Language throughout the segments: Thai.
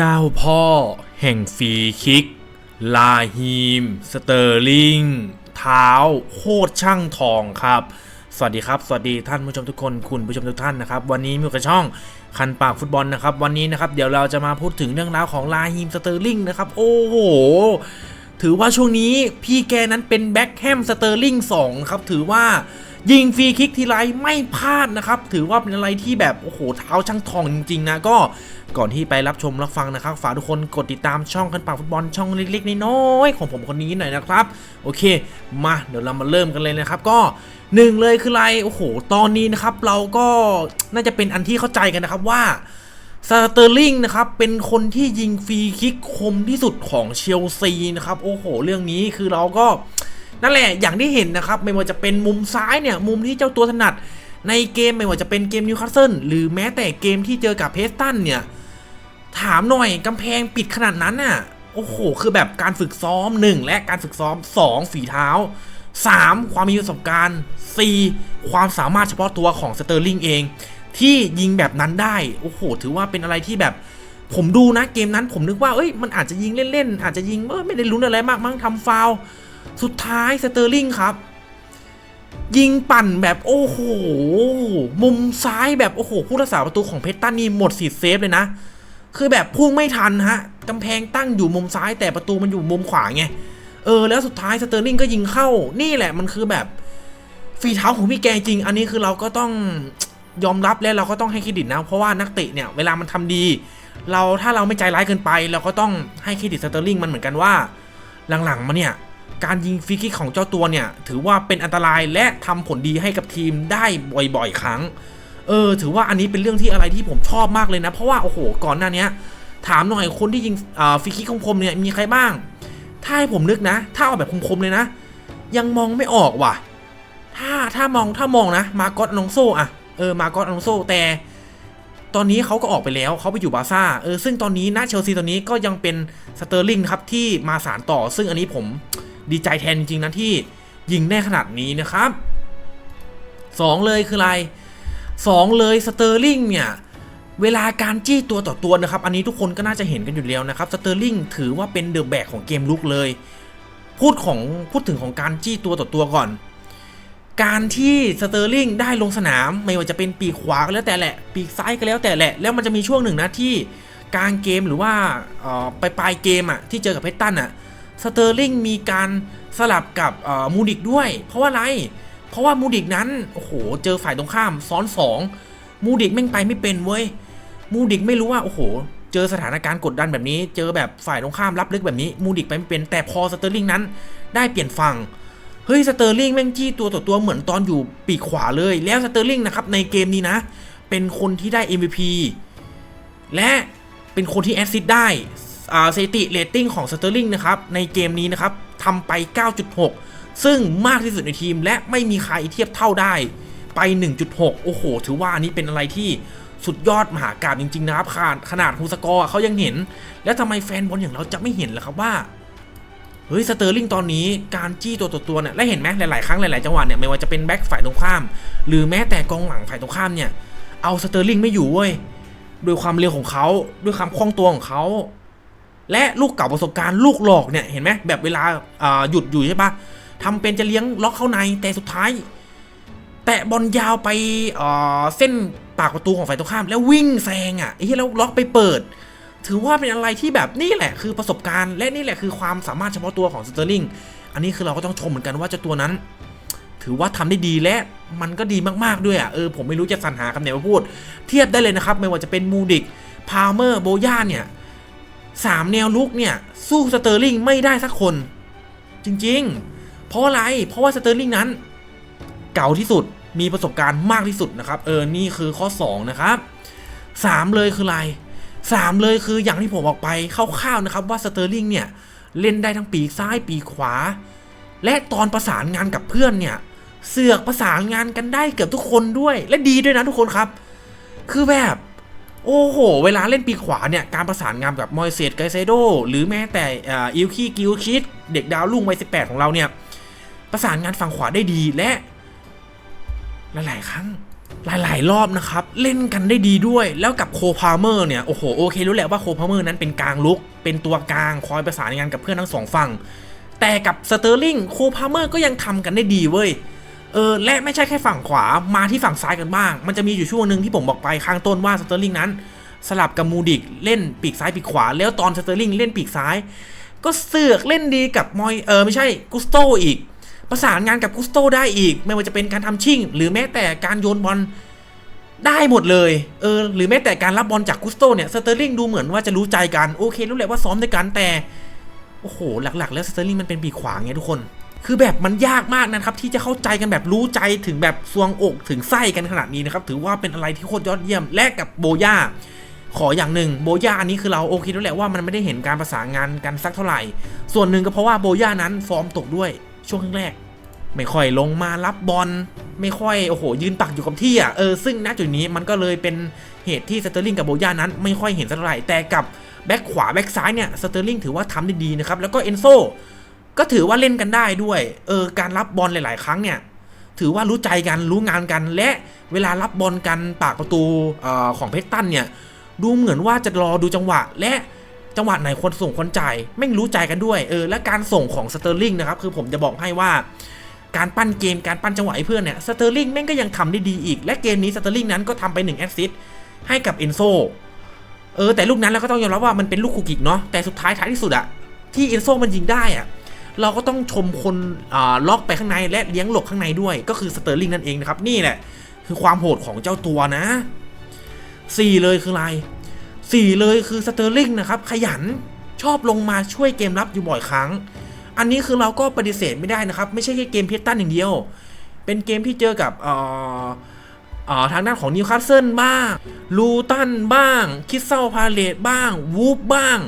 เจ้าพ่อ แห่งฟรีคิก ลาฮีม สเตอร์ลิง เท้า โคตรช่างทองครับ สวัสดีครับ สวัสดีท่านผู้ชมทุกคน คุณผู้ชมทุกท่านนะครับ วันนี้มีกับช่องคันปากฟุตบอลนะครับ วันนี้นะครับ เดี๋ยวเราจะมาพูดถึงเรื่องราวของลาฮีม สเตอร์ลิงนะครับ โอ้โห ถือว่าช่วงนี้พี่แกนั้นเป็นแบ็คแฮม สเตอร์ลิง2ครับ ถือว่า ยิงฟรีคิกทีไรไม่พลาดนะครับ ถือว่าเป็นอะไรที่แบบ โอ้โห เท้าช่างทองจริง ๆ นะ ก็ก่อนที่ไปรับชมรับฟังนะครับ ฝากทุกคนกดติดตามช่องคันปากฟุตบอลช่องเล็กๆน้อยๆของผมคนนี้หน่อยนะครับ โอเค มาเดี๋ยวเรามาเริ่มกันเลยนะครับ ก็หนึ่งเลยคืออะไรโอ้โห ตอนนี้นะครับ เราก็น่าจะเป็นอันที่เข้าใจกันนะครับว่าสเตอร์ลิงนะครับ เป็นคนที่ยิงฟรีคิกคมที่สุดของเชลซีนะครับ โอ้โห เรื่องนี้คือเราก็ นั่นแหละอย่างที่เห็นนะครับไม่ว่าจะเป็นมุมซ้ายเนี่ยมุมที่เจ้าตัวถนัด ในเกมไม่ว่าจะเป็นเกมนิวคาสเซิลหรือแม้แต่เกมที่เจอกับเพสตันเนี่ยถามหน่อยกำแพงปิดขนาดนั้นน่ะโอ้โห คือแบบการฝึกซ้อม 1 และการฝึกซ้อม 2 ฝีเท้า 3 ความมีประสบการณ์ 4 ความสามารถเฉพาะตัวของสเตอร์ลิงเอง ที่ยิงแบบนั้นได้ โอ้โห ถือว่าเป็นอะไรที่แบบ ผมดูนะเกมนั้นผมนึกว่า เอ้ย มันอาจจะยิงเล่น ๆ อาจจะยิงเออไม่ได้ลุ้นอะไรมากมั้งทำฟาวล์ สุดท้ายสเตอร์ลิงครับ ยิงปั่นแบบโอ้โห มุมซ้ายแบบโอ้โหผู้รักษาประตูของเพชรตันนี่หมดสิทธิ์เซฟเลยนะ คือแบบพุ่งไม่ทันฮะกำแพงตั้งอยู่มุมซ้ายแต่ประตูมันอยู่มุมขวาไงเออแล้วสุดท้ายสเตอร์ลิงก็ยิงเข้านี่แหละมันคือแบบฝีเท้าของพี่แกจริง อันนี้คือเราก็ต้องยอมรับและเราก็ต้องให้เครดิตนะเพราะว่านักเตะเนี่ยเวลามันทำดี เราถ้าเราไม่ใจร้ายเกินไป เราก็ต้องให้เครดิตสเตอร์ลิงมันเหมือนกันว่า หลังๆมาเนี่ย การยิงฟรีคิกของเจ้าตัวเนี่ย ถือว่าเป็นอันตรายและทำผลดีให้กับทีมได้บ่อยๆ ครั้ง เออ ถือว่าอันนี้เป็นเรื่องที่อะไรที่ผมชอบมากเลยนะ เพราะว่าโอ้โหก่อนหน้านี้ถามหน่อยคนที่ยิงฟรีคิกคมเนี่ยมีใครบ้าง ถ้าให้ผมนึกนะ ถ้าเอาแบบคมๆเลยนะ ยังมองไม่ออกว่ะ ถ้าถ้ามองถ้ามองนะ มาโกอตนองโซอะเออมาโกอตนองโซแต่ ตอนนี้เขาก็ออกไปแล้วเขาไปอยู่บาร์ซ่าเออซึ่งตอนนี้นะเชลซีตอนนี้ก็ยังเป็นสเตอร์ลิงครับที่มาสารต่อ ซึ่งอันนี้ผม ดีใจแทนจริงๆนะที่ยิงได้ขนาดนี้นะครับสองเลยคืออะไรสองเลยสเตอร์ลิงเนี่ยเวลาการจี้ตัวต่อตัวนะครับ อันนี้ทุกคนก็น่าจะเห็นกันอยู่แล้วนะครับสเตอร์ลิงถือว่าเป็นเดอะแบกของเกมลุกเลย พูดของพูดถึงของการจี้ตัวต่อตัวก่อน การที่สเตอร์ลิงได้ลงสนามไม่ว่าจะเป็นปีกขวาก็แล้วแต่แหละ ปีกซ้ายก็แล้วแต่แหละ แล้วมันจะมีช่วงหนึ่งนะที่กลางเกมหรือว่าไปปลายเกมอะที่เจอกับเพชรตันอะ สเตอร์ลิงมีการสลับกับมูดิกด้วย เพราะว่าอะไร เพราะว่ามูดิกนั้น โอ้โห เจอฝ่ายตรงข้ามซ้อนสองมูดิกแม่งไปไม่เป็นเว้ย มูดิกไม่รู้ว่า โอ้โห เจอสถานการณ์กดดันแบบนี้ เจอแบบฝ่ายตรงข้ามรับลึกแบบนี้ มูดิกไปไม่เป็น แต่พอสเตอร์ลิงนั้น ได้เปลี่ยนฝั่ง เฮ้ย สเตอร์ลิงแม่งจี้ตัวต่อตัวเหมือนตอนอยู่ปีกขวาเลย แล้วสเตอร์ลิงนะครับในเกมนี้นะ เป็นคนที่ได้ MVP และเป็นคนที่แอสซิสได้ สถิติเรตติ้งของสเตอร์ลิงนะครับในเกมนี้นะครับทำไป 9.6 ซึ่งมากที่สุดในทีม และไม่มีใครเทียบเท่าได้ไป 1.6 โอ้โห ถือว่าอันนี้เป็นอะไรที่สุดยอดมหากราบจริง ๆ นะครับขนาดขนาดฮูสกอร์เขายังเห็น แล้วทำไมแฟนบอลอย่างเราจะไม่เห็นล่ะครับว่าเฮ้ยสเตอร์ลิงตอนนี้การจี้ตัวต่อตัวเนี่ยและเห็นไหมหลาย ๆ ครั้งหลาย ๆ จังหวะเนี่ยไม่ว่าจะเป็นแบ็คฝ่ายตรงข้าม หรือแม้แต่กองหลังฝ่ายตรงข้ามเนี่ยเอาสเตอร์ลิงไม่อยู่เว้ยด้วยความเร็วของเขาด้วยความคล่องตัวของเขา และลูกเก่าประสบการณ์ลูกหลอกเนี่ยเห็นไหมแบบเวลาหยุดอยู่ใช่ปะทำเป็นจะเลี้ยงล็อกเข้าในแต่สุดท้าย แตะบอลยาวไปเส้นปากประตูของฝ่ายตรงข้าม แล้ววิ่งแซงอะไอ้ที่แล้วล็อกไปเปิด ถือว่าเป็นอะไรที่แบบนี่แหละคือประสบการณ์ และนี่แหละคือความสามารถเฉพาะตัวของสเตอร์ลิงอันนี้คือเราก็ต้องชมเหมือนกันว่าเจ้าตัวนั้น ถือว่าทำได้ดีและมันก็ดีมากๆด้วยอะเออผมไม่รู้จะสรรหาคำไหนมาพูด เทียบได้เลยนะครับ ไม่ว่าจะเป็นมูดิกพาวเมอร์โบย่าเนี่ย สามแนวลุกเนี่ย สู้สเตอร์ลิงไม่ได้สักคน จริงๆ เพราะอะไร เพราะว่าสเตอร์ลิงนั้น เก่าที่สุดมีประสบการณ์มากที่สุดนะครับ เออ นี่คือข้อ 2 นะครับ 3 เลยคืออะไร 3 เลยคืออย่างที่ผมบอกไปคร่าวๆนะครับว่าสเตอร์ลิงเนี่ยเล่นได้ทั้งปีกซ้ายปีกขวา และตอนประสานงานกับเพื่อนเนี่ยเสือกประสานงานกันได้เกือบทุกคนด้วย และดีด้วยนะทุกคนครับ คือแบบ โอ้โห เวลาเล่นปีขวาเนี่ย การประสานงานกับมอยเซตไกเซโด หรือแม้แต่อิลคีกิลคิด เด็กดาวรุ่งวัยสิของเราเนี่ย ประสานงานฝั่งขวาได้ดีและ หลาย ๆ ครั้ง หลาย ๆ รอบนะครับ เล่นกันได้ดีด้วย แล้วกับโคพาเมอร์เนี่ย โอ้โห โอเค รู้แหละว่าโคพาเมอร์นั้นเป็นกลางลุก เป็นตัวกลาง คอยประสานงานกับเพื่อนทั้งสองฝั่ง แต่กับสเตอร์ลิง โคพาเมอร์ก็ยังทำกันได้ดีเว้ย เออและไม่ใช่แค่ฝั่งขวามาที่ฝั่งซ้ายกันบ้าง มันจะมีอยู่ช่วงหนึ่งที่ผมบอกไปข้างต้นว่าสเตอร์ลิงนั้น สลับกับมูดิกเล่นปีกซ้ายปีกขวา แล้วตอนสเตอร์ลิงเล่นปีกซ้าย ก็เสือกเล่นดีกับมอยเออไม่ใช่กุสโตอีก ประสานงานกับกุสโตได้อีก ไม่ว่าจะเป็นการทำชิ่ง หรือแม้แต่การโยนบอลได้หมดเลยเออหรือแม้แต่การรับบอลจากกุสโตเนี่ยสเตอร์ลิงดูเหมือนว่าจะรู้ใจกันโอเครู้แหละว่าซ้อมด้วยกันแต่โอ้โหหลักๆ แล้วสเตอร์ลิงมันเป็นปีกขวาไงทุกคน คือแบบมันยากมากนะครับ ที่จะเข้าใจกันแบบรู้ใจถึงแบบซวงอกถึงไส้กันขนาดนี้นะครับ ถือว่าเป็นอะไรที่โคตรยอดเยี่ยมและกับโบย่าขออย่างหนึ่งโบย่าอันนี้คือเราโอเคแล้วแหละว่ามันไม่ได้เห็นการประสานงานกันสักเท่าไหร่ ส่วนหนึ่งก็เพราะว่าโบย่านั้นฟอร์มตกด้วยช่วงแรกไม่ค่อยลงมารับบอลไม่ค่อยโอ้โห ยืนปักอยู่กับที่อะเออซึ่งณจุดนี้มันก็เลยเป็นเหตุที่สเตอร์ลิงกับโบย่านั้น ไม่ค่อยเห็นสักเท่าไหร่แต่กับแบ็คขวาแบ็คซ้ายเนี่ยสเตอร์ลิงถือว่าทำได้ดีนะครับแล้วก็เอนโซ ก็ถือว่าเล่นกันได้ด้วย เออ การรับบอลหลาย ๆ ครั้งเนี่ย ถือว่ารู้ใจกันรู้งานกัน และเวลารับบอลกันปากประตูออของเพชตันเนี่ย ดูเหมือนว่าจะรอดูจังหวะ และจังหวะไหนคนส่งคนจ่ายไม่งรู้ใจกันด้วย เออ และการส่งของสเตอร์ลิงนะครับคือผมจะบอกให้ว่า การปั้นเกมการปั้นจังหวะให้เพื่อนเนี่ยสเตอร์ลิงแม่งก็ยังทำได้ดีอีก และเกมนี้สเตอร์ลิงนั้นก็ทำไป1แอสซิสต์ให้กับเอนโซเออแต่ลูกนั้นเราก็ต้องยอมรับว่ามันเป็นลูกคุกกิกเนาะแต่สุดท้ายท้ายที่สุดอะที่เอนโซมันยิงได้อะ เราก็ต้องชมคนล็อกไปข้างในและเลี้ยงหลบข้างในด้วย ก็คือสเตอร์ลิงนั่นเองนะครับ นี่แหละคือความโหดของเจ้าตัวนะสี่เลยคืออะไรสี่เลยคือสเตอร์ลิงนะครับ ขยันชอบลงมาช่วยเกมรับอยู่บ่อยครั้ง อันนี้คือเราก็ปฏิเสธไม่ได้นะครับ ไม่ใช่แค่เกมเพชรตันอย่างเดียว เป็นเกมที่เจอกับเอ่อทางด้านของนิวคาสเซิลบ้าง ลูตันบ้าง คิสเซลพาเลตบ้าง วูฟบ้าง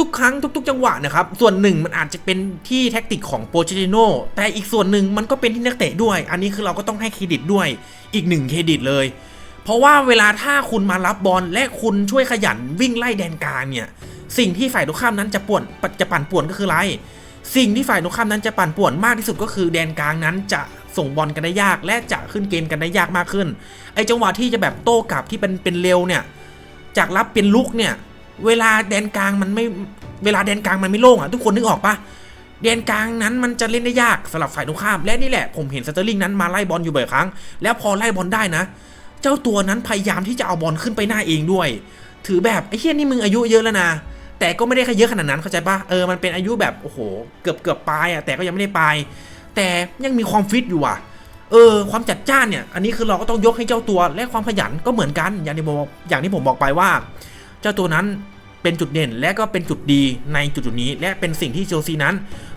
ทุกๆ ครั้งทุก ๆ จังหวะนะครับ ส่วนหนึ่งมันอาจจะเป็นที่แท็กติกของโปเชติโนแต่อีกส่วนหนึ่งมันก็เป็นที่นักเตะด้วย อันนี้คือเราก็ต้องให้เครดิตด้วยอีกหนึ่งเครดิตเลย เพราะว่าเวลาถ้าคุณมารับบอลและคุณช่วยขยันวิ่งไล่แดนกลางเนี่ย สิ่งที่ฝ่ายตรงข้ามนั้นจะป่วนจะปั่นป่วนก็คืออะไร สิ่งที่ฝ่ายตรงข้ามนั้นจะปั่นป่วนมากที่สุดก็คือแดนกลางนั้นจะส่งบอลกันได้ยาก และจะขึ้นเกมกันได้ยากมากขึ้น ไอจังหวะที่จะแบบโต้กลับที่เป็นเป็นเร็วเนี่ย จากรับเป็นลุกเนี่ย เวลาแดนกลางมันไม่เวลาแดนกลางมันไม่โล่งอะทุกคนนึกออกปะแดนกลางนั้นมันจะเล่นได้ยากสำหรับฝ่ายตรงข้าม และนี่แหละผมเห็นสเตอร์ลิงนั้นมาไล่บอลอยู่บ่อยครั้ง แล้วพอไล่บอลได้นะ เจ้าตัวนั้นพยายามที่จะเอาบอลขึ้นไปหน้าเองด้วย ถือแบบไอ้เฮี้ยนี่มึงอายุเยอะแล้วนะแต่ก็ไม่ได้แค่เยอะขนาดนั้นเข้าใจปะเออมันเป็นอายุแบบโอ้โห เกือบเกือบปลายอะแต่ก็ยังไม่ได้ปลายแต่ยังมีความฟิตอยู่อะเออความจัดจ้านเนี่ย อันนี้คือเราก็ต้องยกให้เจ้าตัวและความขยันก็เหมือนกันอย่างที่บอกอย่างที่ผมบอกไปว่า เจ้าตัวนั้นเป็นจุดเด่นและก็เป็นจุดดีในจุดจุดนี้ และเป็นสิ่งที่เชลซีนั้น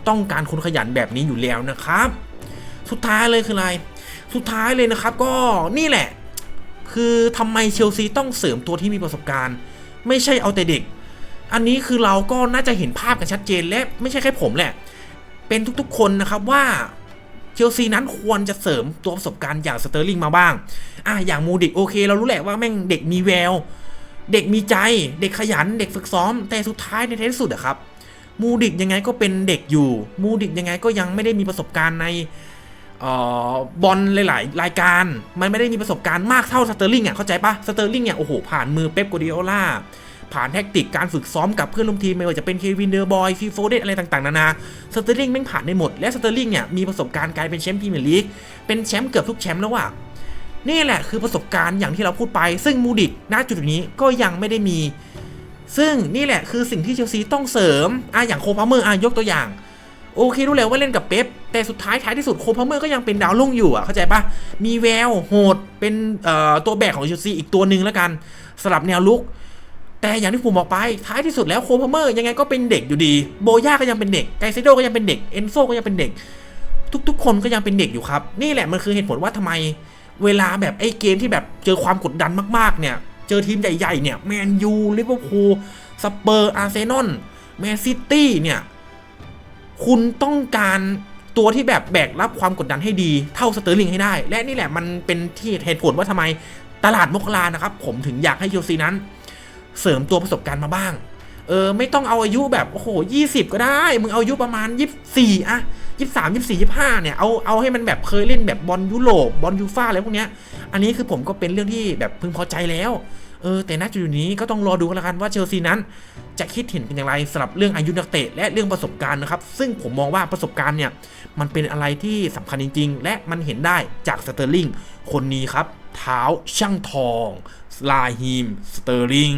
ต้องการคนขยันแบบนี้อยู่แล้วนะครับ สุดท้ายเลยคืออะไร สุดท้ายเลยนะครับ ก็นี่แหละ คือทำไมเชลซีต้องเสริมตัวที่มีประสบการณ์ ไม่ใช่เอาแต่เด็ก อันนี้คือเราก็น่าจะเห็นภาพกันชัดเจนและไม่ใช่แค่ผมแหละ เป็นทุกๆคนนะครับว่าเชลซีนั้นควรจะเสริมตัวประสบการณ์อย่างสเตอร์ลิงมาบ้าง อะอย่างมูดิกโอเค เรารู้แหละว่าแม่งเด็กมีแวว เด็กมีใจ เด็กขยัน เด็กฝึกซ้อม แต่สุดท้ายในท้ายที่สุดอะครับ มูดิกยังไงก็เป็นเด็กอยู่ มูดิกยังไงก็ยังไม่ได้มีประสบการณ์ในออบอลหลาย ๆ รายการ มันไม่ได้มีประสบการณ์มากเท่าสเตอร์ลิงอะ เข้าใจปะสเตอร์ลิงเนี่ยโอ้โห ผ่านมือเป๊ปกัวดิโอลาผ่านแท็กติกการฝึกซ้อมกับเพื่อนร่วมทีม ไม่ว่าจะเป็นเควินเดอร์บอยฟีโฟเดนอะไรต่าง ๆ นานา สเตอร์ลิงแม่งผ่านได้หมด และสเตอร์ลิงเนี่ยมีประสบการณ์กลายเป็นแชมป์พรีเมียร์ลีก เป็นแชมป์เกือบทุกแชมป์แล้วว่ะ นี่แหละคือประสบการณ์อย่างที่เราพูดไป ซึ่งมูดิกณจุดนี้ก็ยังไม่ได้มี ซึ่งนี่แหละคือสิ่งที่เชลซีต้องเสริมอะอย่างโคพาเมอร์อะยกตัวอย่าง โอเครู้แล้วว่าเล่นกับเป๊ปแต่สุดท้ายท้ายที่สุดโคพาเมอร์ก็ยังเป็นดาวรุ่งอยู่อะเข้าใจปะมีแววโหดเป็นตัวแบกของเชลซีอีกตัวหนึ่งแล้วกันสลับแนวลุก แต่อย่างที่ผมบอกไปท้ายที่สุดแล้วโคพาเมอร์ยังไงก็เป็นเด็กอยู่ดี โบย่าก็ยังเป็นเด็กไกเซโดก็ยังเป็นเด็กเอนโซก็ยังเป็นเด็ก ทุกๆ คนก็ยังเป็นเด็กอยู่ครับ นี่แหละมันคือเหตุผลว่าทำไม เวลาแบบไอ้เกมที่แบบเจอความกดดันมากๆ เนี่ย เจอทีมใหญ่ๆ เนี่ยแมนยูลิเวอร์พูลสเปอร์อาร์เซนอลแมนซิตี้เนี่ย คุณต้องการตัวที่แบบแบกรับความกดดันให้ดีเท่าสเตอร์ลิงให้ได้ และนี่แหละมันเป็นที่เหตุผลว่าทำไมตลาดมกรานะครับ ผมถึงอยากให้เชลซีนั้น เสริมตัวประสบการณ์มาบ้าง เออไม่ต้องเอาอายุแบบโอ้โหยี่สิบก็ได้ มึงเอาอายุประมาณยี่สี่อะยี่สามยี่สี่ยี่ห้าเนี่ยเอาเอาให้มันแบบเคยเล่นแบบบอลยุโรปบอลยูฟ่าอะไรพวกเนี้ย อันนี้คือผมก็เป็นเรื่องที่แบบพึงพอใจแล้วเออแต่ณจุดนี้ก็ต้องรอดูกันละกันว่าเชลซีนั้น จะคิดเห็นเป็นอย่างไรสำหรับเรื่องอายุนักเตะและเรื่องประสบการณ์นะครับ ซึ่งผมมองว่าประสบการณ์เนี่ยมันเป็นอะไรที่สำคัญจริง ๆ และมันเห็นได้จากสเตอร์ลิงคนนี้ครับ เท้าช่างทอง ลาฮิม สเตอร์ลิง